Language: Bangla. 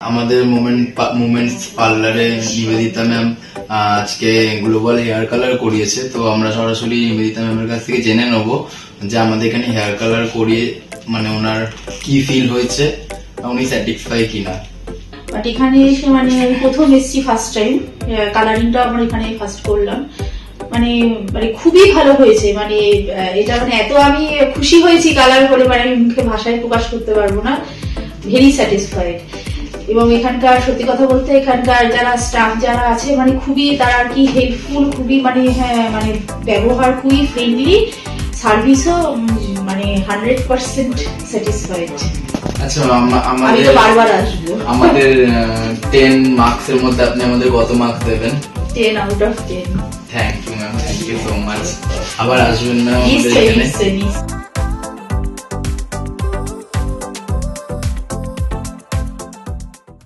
আমাদের মোমেন্ট পার্লারে নিবেদিতা ম্যাম আজকে গ্লোবাল হেয়ার কালার করিয়েছে, তো আমরা সরাসরি নিবেদিতা ম্যামের কাছ থেকে জেনে নেব যে আমাদের এখানে হেয়ার কালার করিয়ে মানে ওনার কি ফিল হয়েছে, উনি স্যাটিসফাই কিনা। বাট এখানে এসে মানে আমি প্রথম এসছি ফার্স্ট টাইম কালারিংটা আমার এখানে ফার্স্ট করলাম। মানে মানে খুবই ভালো হয়েছে মানে এটা মানে এত আমি খুশি হয়েছি কালার করে মানে আমি মুখে ভাষায় প্রকাশ করতে পারব না। ভেরি স্যাটিসফাইড এবং এখানকার সত্যি কথা বলতে এখানকার যারা স্টাফ যারা আছে মানে খুবই তারা আর কি হেল্পফুল খুবই মানে হ্যাঁ মানে ব্যবহার খুবই ফ্রেন্ডলি সার্ভিসও মানে হান্ড্রেড পার্সেন্ট স্যাটিসফাইড আচ্ছা আমাদের বারবার আসব। আমাদের টেন মার্কস এর মধ্যে আপনি আমাদের কত মার্কস দেবেন? Ten out of ten thank you ma'am thank you so much আবার আসবেন আমাদের এখানে? নিশ্চয়ই